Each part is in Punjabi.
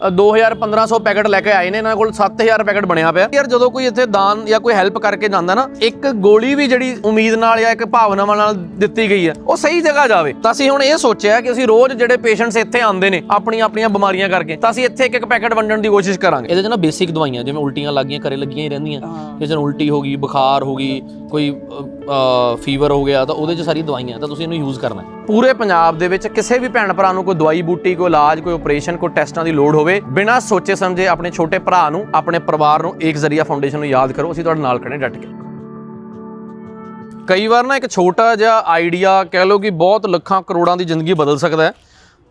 ਅ, 2000 1500 ਪੈਕਟ ਲੈ ਕੇ ਆਏ ਨੇ ਇਹਨਾਂ ਕੋਲ 7000 ਪੈਕਟ ਬਣਿਆ ਪਿਆ। ਯਾਰ ਜਦੋਂ ਕੋਈ ਇੱਥੇ ਦਾਨ ਜਾਂ ਕੋਈ ਹੈਲਪ ਕਰਕੇ ਜਾਂਦਾ ਨਾ ਇੱਕ ਗੋਲੀ ਵੀ ਜਿਹੜੀ ਉਮੀਦ ਨਾਲ ਜਾਂ ਇੱਕ ਭਾਵਨਾਵਾਂ ਨਾਲ ਦਿੱਤੀ ਗਈ ਹੈ ਉਹ ਸਹੀ ਜਗ੍ਹਾ ਜਾਵੇ। ਤਾਂ ਅਸੀਂ ਹੁਣ ਇਹ ਸੋਚਿਆ ਕਿ ਅਸੀਂ ਰੋਜ਼ ਜਿਹੜੇ ਪੇਸ਼ੈਂਟਸ ਇੱਥੇ ਆਉਂਦੇ ਨੇ ਆਪਣੀਆਂ ਆਪਣੀਆਂ ਬਿਮਾਰੀਆਂ ਕਰਕੇ ਤਾਂ ਅਸੀਂ ਇੱਥੇ ਇੱਕ ਇੱਕ ਪੈਕਟ ਵੰਡਣ ਦੀ ਕੋਸ਼ਿਸ਼ ਕਰਾਂਗੇ। ਇਹਦੇ 'ਚ ਨਾ ਬੇਸਿਕ ਦਵਾਈਆਂ ਜਿਵੇਂ ਉਲਟੀਆਂ ਲੱਗੀਆਂ ਘਰੇ ਲੱਗੀਆਂ ਹੀ ਰਹਿੰਦੀਆਂ। ਕਿਸੇ ਨੂੰ ਉਲਟੀ ਹੋ ਗਈ ਬੁਖਾਰ ਹੋ ਗਈ ਕੋਈ ਫੀਵਰ ਹੋ ਗਿਆ ਤਾਂ ਉਹਦੇ 'ਚ ਸਾਰੀ ਦਵਾਈਆਂ ਤਾਂ ਤੁਸੀਂ ਇਹਨੂੰ ਯੂਜ਼ ਕਰਨਾ ਪੂਰੇ ਪੰਜਾਬ ਦੇ ਵਿੱਚ ਕਿਸੇ ਵੀ ਭੈਣ ਭਰਾ ਨੂੰ ਕੋਈ ਦਵਾਈ ਬੂਟੀ, ਕੋਈ ਇਲਾਜ, ਕੋਈ ਆਪਰੇਸ਼ਨ ਕੋਈ ਟੈਸਟਾਂ ਦੀ ਲੋੜ ਹੋਵੇ, ਬਿਨਾਂ ਸੋਚੇ ਸਮਝੇ ਆਪਣੇ ਛੋਟੇ ਭਰਾ ਨੂੰ, ਆਪਣੇ ਪਰਿਵਾਰ ਨੂੰ ਇੱਕ ਜ਼ਰੀਆ ਫਾਊਂਡੇਸ਼ਨ ਨੂੰ ਯਾਦ ਕਰੋ, ਅਸੀਂ ਤੁਹਾਡੇ ਨਾਲ ਖੜੇ ਡਟ ਕੇ। ਕਈ ਵਾਰ ਨਾ ਇੱਕ ਛੋਟਾ ਜਿਹਾ ਆਈਡੀਆ ਕਹਿ ਲਓ ਕਿ ਬਹੁਤ ਲੱਖਾਂ ਕਰੋੜਾਂ ਦੀ ਜ਼ਿੰਦਗੀ ਬਦਲ ਸਕਦਾ ਹੈ,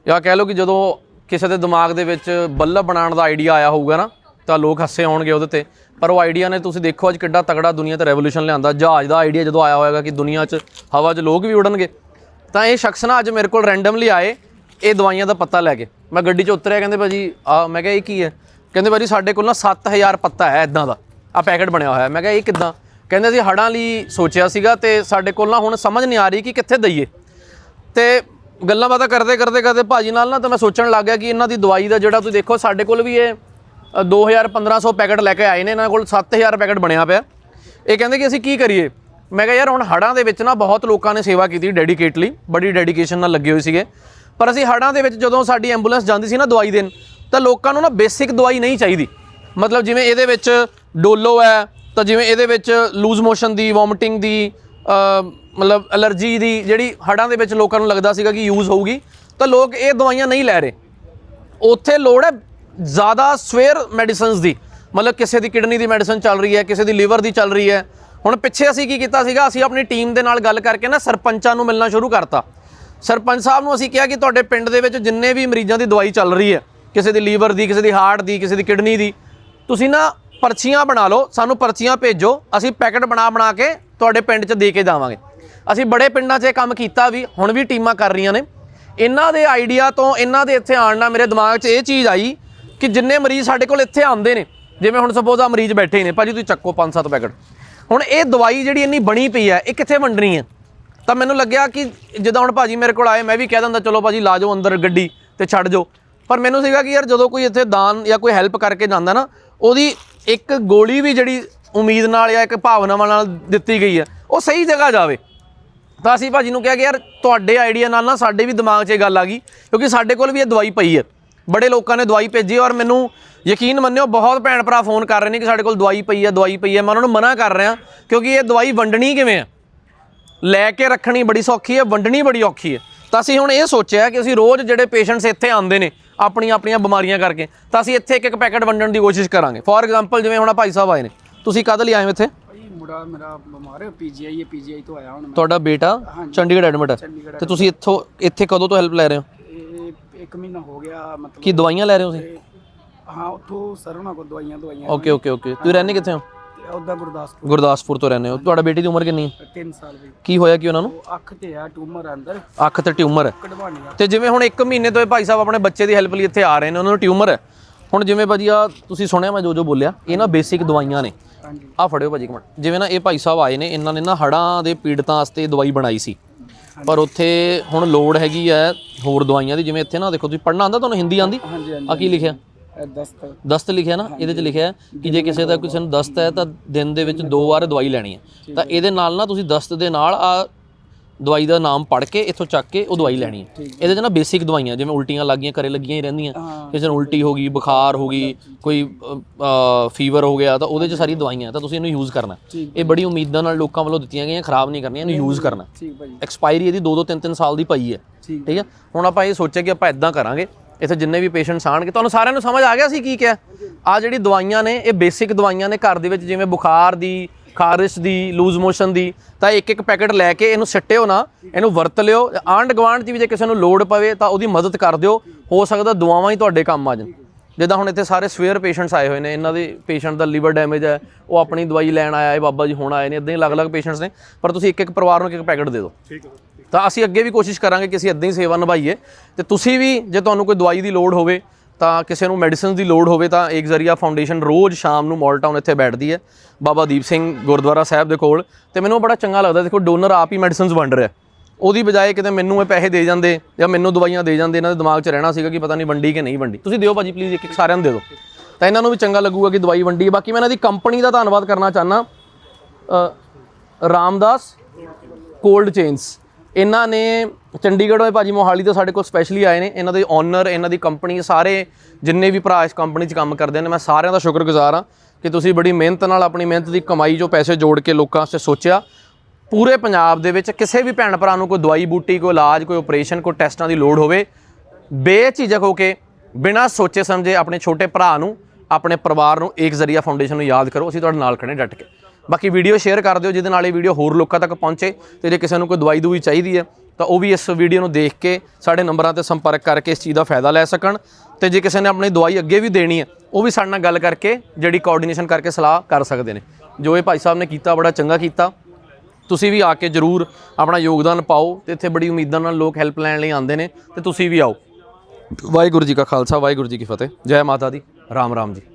ਜਾਂ ਕਹਿ ਲਓ ਕਿ ਜਦੋਂ ਕਿਸੇ ਦੇ ਦਿਮਾਗ ਦੇ ਵਿੱਚ ਬੱਲਬ ਬਣਾਉਣ ਦਾ ਆਈਡੀਆ ਆਇਆ ਹੋਊਗਾ ਨਾ, ਤਾਂ ਲੋਕ ਹੱਸੇ ਆਉਣਗੇ ਉਹਦੇ ਤੇ। ਪਰ ਉਹ ਆਈਡੀਆ ਨੇ ਤੁਸੀਂ ਦੇਖੋ ਅੱਜ ਕਿੱਡਾ ਤਗੜਾ ਦੁਨੀਆ ਤੇ ਰੈਵੋਲੂਸ਼ਨ ਲਿਆਂਦਾ। ਜਹਾਜ਼ ਦਾ ਆਈਡੀਆ ਜਦੋਂ ਆਇਆ ਹੋਏਗਾ ਕਿ ਦੁਨੀਆ 'ਚ ਹਵਾ 'ਚ ਲੋਕ ਵੀ ਉੜਨਗੇ ਤਾਂ ਇਹ ਸ਼ਖਸ ਨਾ ਅੱਜ ਮੇਰੇ ਕੋਲ ਰੈਂਡਮਲੀ ਆਏ ਇਹ ਦਵਾਈਆਂ ਦਾ ਪੱਤਾ ਲੈ ਕੇ। ਮੈਂ ਗੱਡੀ 'ਚ ਉਤਰਿਆ ਕਹਿੰਦੇ ਭਾਜੀ ਆ ਮੈਂ ਕਿਹਾ ਇਹ ਕੀ ਹੈ? ਕਹਿੰਦੇ ਭਾਜੀ ਸਾਡੇ ਕੋਲ ਨਾ 7000 ਪੱਤਾ ਹੈ ਇਦਾਂ ਦਾ। ਆ ਪੈਕੇਟ ਬਣਿਆ ਹੋਇਆ ਮੈਂ ਕਿਹਾ ਇਹ ਕਿੱਦਾਂ? ਕਹਿੰਦੇ ਅਸੀਂ ਹੜਾਂ ਲਈ ਸੋਚਿਆ ਸੀਗਾ ਤੇ ਸਾਡੇ ਕੋਲ ਨਾ ਹੁਣ ਸਮਝ ਨਹੀਂ ਆ ਰਹੀ ਕਿ ਕਿੱਥੇ ਦਈਏ। ਤੇ ਗੱਲਾਂ ਬਾਤਾਂ ਕਰਦੇ ਕਰਦੇ ਕਰਦੇ ਭਾਜੀ ਨਾਲ ਨਾ ਤਾਂ ਮੈਂ ਸੋਚਣ ਲੱਗ ਗਿਆ ਕਿ ਇਹਨਾਂ ਦੀ ਦਵਾਈ ਦਾ ਜਿਹੜਾ ਤੁਸੀਂ ਦੇਖੋ ਸਾਡੇ ਕੋਲ ਵੀ ਇਹ ਅ, 2000 1500 ਪੈਕਟ ਲੈ ਕੇ ਆਏ ਨੇ। ਇਹਨਾਂ ਕੋਲ 7000 ਪੈਕਟ ਬਣਿਆ ਪਿਆ। ਇਹ ਕਹਿੰਦੇ ਕਿ ਅਸੀਂ ਕੀ ਕਰੀਏ? ਮੈਂ ਕਿਹਾ ਯਾਰ ਹੁਣ ਹੜਾਂ ਦੇ ਵਿੱਚ ਨਾ ਬਹੁਤ ਲੋਕਾਂ ਨੇ ਸੇਵਾ ਕੀਤੀ ਡੈਡੀਕੇਟਲੀ ਬੜੀ ਡੈਡੀਕੇਸ਼ਨ ਨਾਲ ਲੱਗੇ ਹੋਏ ਸੀਗੇ। ਪਰ ਅਸੀਂ ਹੜਾਂ ਦੇ ਵਿੱਚ ਜਦੋਂ ਸਾਡੀ ਐਂਬੂਲੈਂਸ ਜਾਂਦੀ ਸੀ ਨਾ ਦਵਾਈ ਦੇਣ, ਤਾਂ ਲੋਕਾਂ ਨੂੰ ਨਾ ਬੇਸਿਕ ਦਵਾਈ ਨਹੀਂ ਚਾਹੀਦੀ। ਮਤਲਬ ਜਿਵੇਂ ਇਹਦੇ ਵਿੱਚ ਡੋਲੋ ਹੈ, ਤਾਂ ਜਿਵੇਂ ਇਹਦੇ ਵਿੱਚ ਲੂਜ਼ ਮੋਸ਼ਨ ਦੀ ਵੋਮਿਟਿੰਗ ਦੀ ਮਤਲਬ ਅਲਰਜੀ ਦੀ ਜਿਹੜੀ ਹੜਾਂ ਦੇ ਵਿੱਚ ਲੋਕਾਂ ਨੂੰ ਲੱਗਦਾ ਸੀਗਾ ਕਿ ਯੂਜ਼ ਹੋਊਗੀ, ਤਾਂ ਲੋਕ ਇਹ ਦਵਾਈਆਂ ਨਹੀਂ ਲੈ ਰਹੇ। ਉੱਥੇ ਲੋੜ ਹੈ ਜ਼ਿਆਦਾ ਸਵੇਅਰ ਮੈਡੀਸਿਨਸ ਦੀ। ਮਤਲਬ ਕਿਸੇ ਦੀ ਕਿਡਨੀ ਦੀ ਮੈਡੀਸਨ ਚੱਲ ਰਹੀ ਹੈ, ਕਿਸੇ ਦੀ ਲੀਵਰ ਦੀ ਚੱਲ ਰਹੀ ਹੈ ਹੁਣ ਪਿੱਛੇ ਅਸੀਂ ਕੀ ਕੀਤਾ ਸੀਗਾ? ਅਸੀਂ ਆਪਣੀ ਟੀਮ ਦੇ ਨਾਲ ਗੱਲ ਕਰਕੇ ਨਾ ਸਰਪੰਚਾਂ ਨੂੰ ਮਿਲਣਾ ਸ਼ੁਰੂ ਕਰਤਾ। ਸਰਪੰਚ ਸਾਹਿਬ ਨੂੰ ਅਸੀਂ ਕਿਹਾ ਕਿ ਤੁਹਾਡੇ ਪਿੰਡ ਦੇ ਵਿੱਚ ਜਿੰਨੇ ਵੀ ਮਰੀਜ਼ਾਂ ਦੀ ਦਵਾਈ ਚੱਲ ਰਹੀ ਹੈ, ਕਿਸੇ ਦੀ ਲੀਵਰ ਦੀ, ਕਿਸੇ ਦੀ ਹਾਰਟ ਦੀ, ਕਿਸੇ ਦੀ ਕਿਡਨੀ ਦੀ, ਤੁਸੀਂ ਨਾ ਪਰਚੀਆਂ ਬਣਾ ਲਓ, ਸਾਨੂੰ ਪਰਚੀਆਂ ਭੇਜੋ, ਅਸੀਂ ਪੈਕਟ ਬਣਾ ਬਣਾ ਕੇ ਤੁਹਾਡੇ ਪਿੰਡ 'ਚ ਦੇ ਕੇ ਜਾਵਾਂਗੇ। ਅਸੀਂ ਬੜੇ ਪਿੰਡਾਂ 'ਚ ਇਹ ਕੰਮ ਕੀਤਾ ਵੀ, ਹੁਣ ਵੀ ਟੀਮਾਂ ਕਰ ਰਹੀਆਂ ਨੇ। ਇਹਨਾਂ ਦੇ ਆਈਡੀਆ ਤੋਂ, ਇਹਨਾਂ ਦੇ ਇੱਥੇ ਆਉਣ ਨਾਲ ਮੇਰੇ ਦਿਮਾਗ 'ਚ ਇਹ ਚੀਜ਼ ਆਈ ਕਿ ਜਿੰਨੇ ਮਰੀਜ਼ ਸਾਡੇ ਕੋਲ ਇੱਥੇ ਆਉਂਦੇ ਨੇ, ਜਿਵੇਂ ਹੁਣ ਸਪੋਜ਼ ਆ ਮਰੀਜ਼ ਬੈਠੇ ਨੇ, ਭਾਜੀ ਤੁਸੀਂ ਚੱਕੋ 5-7 ਪੈਕਟ। ਹੁਣ ਇਹ ਦਵਾਈ ਜਿਹੜੀ ਇੰਨੀ ਬਣੀ ਪਈ ਹੈ, ਇਹ ਕਿੱਥੇ ਵੰਡਣੀ ਹੈ? ਤਾਂ ਮੈਨੂੰ ਲੱਗਿਆ ਕਿ ਜਦੋਂ ਹੁਣ ਭਾਜੀ ਮੇਰੇ ਕੋਲ ਆਏ, ਮੈਂ ਵੀ ਕਹਿ ਦਿੰਦਾ, ਚਲੋ ਭਾਜੀ, ਲਾ ਜਾਓ ਅੰਦਰ ਗੱਡੀ ਤੇ ਛੱਡ ਜਾਓ। ਪਰ ਮੈਨੂੰ ਸੀਗਾ ਕਿ ਯਾਰ ਜਦੋਂ ਕੋਈ ਇੱਥੇ ਦਾਨ ਜਾਂ ਕੋਈ ਹੈਲਪ ਕਰਕੇ ਜਾਂਦਾ ਨਾ, ਉਹਦੀ ਇੱਕ ਗੋਲੀ ਵੀ ਜਿਹੜੀ ਉਮੀਦ ਨਾਲ ਜਾਂ ਇੱਕ ਭਾਵਨਾਵਾਂ ਨਾਲ ਦਿੱਤੀ ਗਈ ਹੈ, ਉਹ ਸਹੀ ਜਗ੍ਹਾ ਜਾਵੇ। ਤਾਂ ਅਸੀਂ ਭਾਜੀ ਨੂੰ ਕਿਹਾ ਕਿ ਯਾਰ, ਤੁਹਾਡੇ ਆਈਡੀਆ ਨਾਲ ਨਾ ਸਾਡੇ ਵੀ ਦਿਮਾਗ 'ਚ ਇਹ ਗੱਲ ਆ ਗਈ, ਕਿਉਂਕਿ ਸਾਡੇ ਕੋਲ ਵੀ ਇਹ ਦਵਾਈ ਪਈ ਹੈ। ਬੜੇ ਲੋਕਾਂ ਨੇ ਦਵਾਈ ਭੇਜੀ ਔਰ ਮੈਨੂੰ ਯਕੀਨ ਮੰਨਿਓ ਬਹੁਤ ਭੈਣ ਭਰਾ ਫੋਨ ਕਰ ਰਹੇ ਨੇ ਕਿ ਸਾਡੇ ਕੋਲ ਦਵਾਈ ਪਈ ਹੈ ਦਵਾਈ ਪਈ ਹੈ ਮੈਂ ਉਹਨਾਂ ਨੂੰ ਮਨਾ ਕਰ ਰਿਹਾ ਕਿਉਂਕਿ ਇਹ ਦਵਾਈ ਵੰਡਣੀ ਕਿਵੇਂ ਹੈ ਲੈ ਕੇ ਰੱਖਣੀ ਬੜੀ ਸੌਖੀ ਹੈ ਵੰਡਣੀ ਬੜੀ ਔਖੀ ਹੈ ਤਾਂ ਅਸੀਂ ਹੁਣ ਇਹ ਸੋਚਿਆ ਕਿ ਅਸੀਂ ਰੋਜ਼ ਜਿਹੜੇ ਪੇਸ਼ੈਂਟਸ ਇੱਥੇ ਆਉਂਦੇ ਨੇ ਆਪਣੀਆਂ ਆਪਣੀਆਂ ਬਿਮਾਰੀਆਂ ਕਰਕੇ ਤਾਂ ਅਸੀਂ ਇੱਥੇ ਇੱਕ ਇੱਕ ਪੈਕਟ ਵੰਡਣ ਦੀ ਕੋਸ਼ਿਸ਼ ਕਰਾਂਗੇ। ਫੋਰ ਐਗਜ਼ਾਮਪਲ ਜਿਵੇਂ ਹੁਣ ਆਹ ਭਾਈ ਸਾਹਿਬ ਆਏ ਨੇ ਤੁਸੀਂ ਕਦ ਲਈ ਆਏ ਹੋ ਇੱਥੇ? ਭਾਈ ਮੁੰਡਾ ਮੇਰਾ ਬਿਮਾਰ ਹੈ ਪੀਜੀਆਈ ਹੈ ਪੀਜੀਆਈ ਤੋਂ ਆਇਆ ਹੁਣ ਮੈਂ। ਤੁਹਾਡਾ ਬੇਟਾ ਚੰਡੀਗੜ੍ਹ ਐਡਮਿਟ ਹੈ ਤੇ ਤੁਸੀਂ ਇੱਥੋਂ ਇੱਥੇ ਕਦੋਂ ਤੋਂ ਹੈਲਪ ਲੈ ਰਹੇ ਹੋ? ਇਹ ਇੱਕ ਮਹੀਨਾ ਹੋ ਗਿਆ ਮਤਲਬ ਕੀ ਦਵਾਈਆਂ ਲੈ ਰਹੇ ਹੋ ਤੁਸੀਂ? ਹਾਂ ਉੱਥੋਂ ਸਰ ਉਹਨਾਂ ਕੋਲ ਦਵਾਈਆਂ ਦਵਾਈਆਂ ਓਕੇ ਓਕੇ ਓਕੇ ਤੁਸੀਂ ਰਹਿੰਦੇ ਕਿੱਥੇ ਹੋ? ਉਹਦਾ ਗੁਰਦਾਸਪੁਰ। ਗੁਰਦਾਸਪੁਰ ਤੋਂ ਰਹਿੰਦੇ ਹੋ। ਤੁਹਾਡਾ ਬੇਟੀ ਦੀ ਉਮਰ ਕਿੰਨੀ ਹੈ? 3 ਸਾਲ ਵੀ ਕੀ ਹੋਇਆ ਕੀ ਉਹਨਾਂ ਨੂੰ? ਉਹ ਅੱਖ ਤੇ ਆ ਟਿਊਮਰ ਅੰਦਰ। ਅੱਖ ਤੇ ਟਿਊਮਰ। ਕਢਵਾਣੀ ਆ। ਤੇ ਜਿਵੇਂ ਹੁਣ 1 ਮਹੀਨੇ ਤੋਂ ਇਹ ਭਾਈ ਸਾਹਿਬ ਆਪਣੇ ਬੱਚੇ ਦੀ ਹੈਲਪ ਲਈ ਇੱਥੇ ਆ ਰਹੇ ਨੇ ਉਹਨਾਂ ਨੂੰ ਟਿਊਮਰ ਹੈ। ਹੁਣ ਜਿਵੇਂ ਭਾਜੀ ਆ ਤੁਸੀਂ ਸੁਣਿਆ ਮੈਂ ਜੋ ਜੋ ਬੋਲਿਆ ਇਹ ਨਾ ਬੇਸਿਕ ਦਵਾਈਆਂ ਨੇ। ਹਾਂਜੀ। ਆ ਫੜਿਓ ਭਾਜੀ ਇੱਕ ਮਿੰਟ। ਜਿਵੇਂ ਨਾ ਇਹ ਭਾਈ ਸਾਹਿਬ ਆਏ ਨੇ ਇਹਨਾਂ ਨੇ ਨਾ ਹੜਾਂ ਦੇ ਪੀੜਤਾਂ ਵਾਸਤੇ ਦਵਾਈ ਬਣਾਈ ਸੀ। ਪਰ ਉੱਥੇ ਹੁਣ ਲੋੜ ਹੈਗੀ ਹੈ ਹੋਰ ਦਵਾਈਆਂ ਦੀ। ਜਿਵੇਂ ਇੱਥੇ ਨਾ ਦੇਖੋ ਤੁਸੀਂ ਪੜ੍ਹਨਾ ਆਂਦਾ ਤੁਹਾਨੂੰ ਹਿੰਦੀ ਆਂਦੀ ਆ ਕੀ ਲਿਖਿਆ? ਦਸਤ। ਦਸਤ ਲਿਖਿਆ ਨਾ ਇਹਦੇ ਚ ਲਿਖਿਆ ਕਿ ਜੇ ਕਿਸੇ ਦਾ ਕਿਸੇ ਨੂੰ ਦਸਤ ਹੈ ਤਾਂ ਦਿਨ ਦੇ ਵਿੱਚ ਦੋ ਵਾਰ ਦਵਾਈ ਲੈਣੀ ਹੈ। ਤਾਂ ਇਹਦੇ ਨਾਲ ਨਾ ਤੁਸੀਂ ਦਸਤ ਦੇ ਨਾਲ ਆ ਦਵਾਈ ਦਾ ਨਾਮ ਪੜ੍ਹ ਕੇ ਇੱਥੋਂ ਚੱਕ ਕੇ ਉਹ ਦਵਾਈ ਲੈਣੀ ਹੈ। ਇਹਦੇ ਚ ਨਾ ਬੇਸਿਕ ਦਵਾਈਆਂ ਜਿਵੇਂ ਉਲਟੀਆਂ ਲੱਗੀਆਂ ਘਰੇ ਲੱਗੀਆਂ ਹੀ ਰਹਿੰਦੀਆਂ। ਕਿਸੇ ਨੂੰ ਉਲਟੀ ਹੋ ਗਈ ਬੁਖਾਰ ਹੋ ਗਈ ਕੋਈ ਫੀਵਰ ਹੋ ਗਿਆ ਤਾਂ ਉਹਦੇ ਚ ਸਾਰੀ ਦਵਾਈਆਂ ਤਾਂ ਤੁਸੀਂ ਇਹਨੂੰ ਯੂਜ਼ ਕਰਨਾ ਇਹ ਬੜੀ ਉਮੀਦਾਂ ਨਾਲ ਲੋਕਾਂ ਵੱਲੋਂ ਦਿੱਤੀਆਂ ਗਈਆਂ ਖਰਾਬ ਨਹੀਂ ਕਰਨੀਆਂ ਇਹਨੂੰ ਯੂਜ਼ ਕਰਨਾ ਠੀਕ ਐਕਸਪਾਇਰੀ ਇਹਦੀ 2-2 3-3 ਸਾਲ ਦੀ ਪਈ ਹੈ। ਠੀਕ ਹੈ? ਹੁਣ ਆਪਾਂ ਇਹ ਸੋਚਿਆ ਕਿ ਆਪਾਂ ਇਦਾਂ ਕਰਾਂਗੇ। ਇੱਥੇ ਜਿੰਨੇ ਵੀ ਪੇਸ਼ੈਂਟਸ ਆਣਗੇ ਤੁਹਾਨੂੰ ਸਾਰਿਆਂ ਨੂੰ ਸਮਝ ਆ ਗਿਆ ਸੀ ਕੀ ਕਿਹਾ? ਆ ਜਿਹੜੀ ਦਵਾਈਆਂ ਨੇ, ਇਹ ਬੇਸਿਕ ਦਵਾਈਆਂ ਨੇ ਘਰ ਦੇ ਵਿੱਚ, ਜਿਵੇਂ ਬੁਖਾਰ ਦੀ, ਖਾਰਿਸ਼ ਦੀ ਲੂਜ਼ ਮੋਸ਼ਨ ਦੀ, ਤਾਂ ਇੱਕ ਇੱਕ ਪੈਕੇਟ ਲੈ ਕੇ ਇਹਨੂੰ ਸਿੱਟਿਓ ਨਾ, ਇਹਨੂੰ ਵਰਤ ਲਿਓ, ਆਂਢ ਗੁਆਂਢ 'ਚ ਵੀ ਜੇ ਕਿਸੇ ਨੂੰ ਲੋੜ ਪਵੇ, ਤਾਂ ਉਹਦੀ ਮਦਦ ਕਰ ਦਿਓ, ਹੋ ਸਕਦਾ ਦੁਆਵਾਂ ਹੀ ਤੁਹਾਡੇ ਕੰਮ ਆ ਜਾਣ। ਜਿੱਦਾਂ ਹੁਣ ਇੱਥੇ ਸਾਰੇ ਸਵੇਅਰ ਪੇਸ਼ੈਂਟਸ ਆਏ ਹੋਏ ਨੇ, ਇਹਨਾਂ ਦੇ ਪੇਸ਼ੈਂਟ ਦਾ ਲੀਵਰ ਡੈਮੇਜ ਹੈ, ਉਹ ਆਪਣੀ ਦਵਾਈ ਲੈਣ ਆਇਆ ਹੈ ਬਾਬਾ ਜੀ ਹੁਣ ਆਏ ਨੇ, ਇਦਾਂ ਹੀ ਅਲੱਗ-ਅਲੱਗ ਪੇਸ਼ੈਂਟਸ ਨੇ, ਪਰ ਤੁਸੀਂ ਇੱਕ ਇੱਕ ਪਰਿਵਾਰ ਨੂੰ ਇੱਕ ਇੱਕ ਪੈਕੇਟ ਦੇ ਦਿਓ। ਤਾਂ ਅਸੀਂ ਅੱਗੇ ਵੀ ਕੋਸ਼ਿਸ਼ ਕਰਾਂਗੇ ਕਿ ਅਸੀਂ ਇਦਾਂ ਹੀ ਸੇਵਾ ਨਿਭਾਈਏ। ਤੇ ਤੁਸੀਂ ਵੀ ਜੇ ਤੁਹਾਨੂੰ ਕੋਈ ਦਵਾਈ ਦੀ ਲੋੜ ਹੋਵੇ, ਤਾਂ ਕਿਸੇ ਨੂੰ ਮੈਡੀਸਿਨਸ ਦੀ ਲੋੜ ਹੋਵੇ, ਤਾਂ ਇੱਕ ਜ਼ਰੀਆ ਫਾਊਂਡੇਸ਼ਨ ਰੋਜ਼ ਸ਼ਾਮ ਨੂੰ ਮਾਲ ਟਾਊਨ ਇੱਥੇ ਬੈਠਦੀ ਹੈ। ਬਾਬਾ ਦੀਪ ਸਿੰਘ ਗੁਰਦੁਆਰਾ ਸਾਹਿਬ ਦੇ ਕੋਲ। ਤੇ ਮੈਨੂੰ ਬੜਾ ਚੰਗਾ ਲੱਗਦਾ, ਦੇਖੋ ਡੋਨਰ ਆਪ ਹੀ ਮੈਡੀਸਿਨਸ ਵੰਡ ਰਿਹਾ। ਉਹਦੀ ਬਜਾਏ ਕਿਤੇ ਮੈਨੂੰ ਇਹ ਪੈਸੇ ਦੇ ਜਾਂਦੇ ਜਾਂ ਮੈਨੂੰ ਦਵਾਈਆਂ ਦੇ ਜਾਂਦੇ, ਇਹਨਾਂ ਦੇ ਦਿਮਾਗ 'ਚ ਰਹਿਣਾ ਸੀਗਾ ਕਿ ਪਤਾ ਨਹੀਂ ਵੰਡੀ ਕਿ ਨਹੀਂ ਵੰਡੀ। ਤੁਸੀਂ ਦਿਓ ਭਾਜੀ ਪਲੀਜ਼ ਇੱਕ ਇੱਕ ਸਾਰਿਆਂ ਨੂੰ ਦੇ ਦਿਓ। ਤਾਂ ਇਹਨਾਂ ਨੂੰ ਵੀ ਚੰਗਾ ਲੱਗੂਗਾ ਕਿ ਦਵਾਈ ਵੰਡੀ ਹੈ। ਬਾਕੀ ਮੈਂ ਇਹਨਾਂ ਦੀ ਕੰਪਨੀ ਦਾ ਧੰਨਵਾਦ ਕਰਨਾ ਚਾਹਨਾ ਰਾਮਦਾਸ ਕੋਲਡ ਚੇਨਸ ਇਹਨਾਂ ਨੇ ਚੰਡੀਗੜ੍ਹੋਂ ਇਹ ਭਾਜੀ ਮੋਹਾਲੀ ਤੋਂ ਸਾਡੇ ਕੋਲ ਸਪੈਸ਼ਲੀ ਆਏ ਨੇ। ਇਹਨਾਂ ਦੇ ਓਨਰ ਇਹਨਾਂ ਦੀ ਕੰਪਨੀ ਸਾਰੇ ਜਿੰਨੇ ਵੀ ਭਰਾ ਇਸ ਕੰਪਨੀ 'ਚ ਕੰਮ ਕਰਦੇ ਨੇ, ਮੈਂ ਸਾਰਿਆਂ ਦਾ ਸ਼ੁਕਰਗੁਜ਼ਾਰ ਹਾਂ ਕਿ ਤੁਸੀਂ ਬੜੀ ਮਿਹਨਤ ਨਾਲ ਆਪਣੀ ਮਿਹਨਤ ਦੀ ਕਮਾਈ ਜੋ ਪੈਸੇ ਜੋੜ ਕੇ ਲੋਕਾਂ 'ਤੇ ਸੋਚਿਆ। ਪੂਰੇ ਪੰਜਾਬ ਦੇ ਵਿੱਚ ਕਿਸੇ ਵੀ ਭੈਣ ਭਰਾ ਨੂੰ ਕੋਈ ਦਵਾਈ ਬੂਟੀ, ਕੋਈ ਇਲਾਜ, ਕੋਈ ਆਪਰੇਸ਼ਨ ਕੋਈ ਟੈਸਟਾਂ ਦੀ ਲੋੜ ਹੋਵੇ, ਬੇਝਿਜਕ ਹੋ ਕੇ ਬਿਨਾਂ ਸੋਚੇ ਸਮਝੇ ਆਪਣੇ ਛੋਟੇ ਭਰਾ ਨੂੰ, ਆਪਣੇ ਪਰਿਵਾਰ ਨੂੰ ਇੱਕ ਜ਼ਰੀਆ ਫਾਊਂਡੇਸ਼ਨ ਨੂੰ ਯਾਦ ਕਰੋ। ਅਸੀਂ ਤੁਹਾਡੇ ਨਾਲ ਖੜੇ ਡਟ ਕੇ। ਬਾਕੀ ਵੀਡੀਓ ਸ਼ੇਅਰ ਕਰ ਦਿਓ, ਜਿਹਦੇ ਨਾਲ ਇਹ ਵੀਡੀਓ ਹੋਰ ਲੋਕਾਂ ਤੱਕ ਪਹੁੰਚੇ ਤੇ ਜੇ ਕਿਸੇ ਨੂੰ ਕੋਈ ਦਵਾਈ ਦੂਈ ਚਾਹੀਦੀ ਹੈ, ਤਾਂ ਉਹ ਵੀ ਇਸ ਵੀਡੀਓ ਨੂੰ ਦੇਖ ਕੇ ਸਾਡੇ ਨੰਬਰਾਂ ਤੇ ਸੰਪਰਕ ਕਰਕੇ ਇਸ ਚੀਜ਼ ਦਾ ਫਾਇਦਾ ਲੈ ਸਕਣ। ਤੇ ਜੇ ਕਿਸੇ ਨੇ ਆਪਣੀ ਦਵਾਈ ਅੱਗੇ ਵੀ ਦੇਣੀ ਹੈ, ਉਹ ਵੀ ਸਾਡੇ ਨਾਲ ਗੱਲ ਕਰਕੇ ਜਿਹੜੀ ਕੋਆਰਡੀਨੇਸ਼ਨ ਕਰਕੇ ਸਲਾਹ ਕਰ ਸਕਦੇ ਨੇ। ਜੋ ਇਹ ਭਾਈ ਸਾਹਿਬ ਨੇ ਕੀਤਾ, ਬੜਾ ਚੰਗਾ ਕੀਤਾ। ਤੁਸੀਂ ਵੀ ਆ ਕੇ ਜਰੂਰ ਆਪਣਾ ਯੋਗਦਾਨ ਪਾਓ ਤੇ ਇੱਥੇ ਬੜੀ ਉਮੀਦਾਂ ਨਾਲ ਲੋਕ ਹੈਲਪ ਲੈਣ ਲਈ ਆਉਂਦੇ ਨੇ ਤੇ ਤੁਸੀਂ ਵੀ ਆਓ। ਵਾਹਿਗੁਰੂ ਜੀ ਕਾ ਖਾਲਸਾ, ਵਾਹਿਗੁਰੂ ਜੀ ਕੀ ਫਤਿਹ। ਜੈ ਮਾਤਾ ਦੀ, ਰਾਮ ਰਾਮ ਜੀ।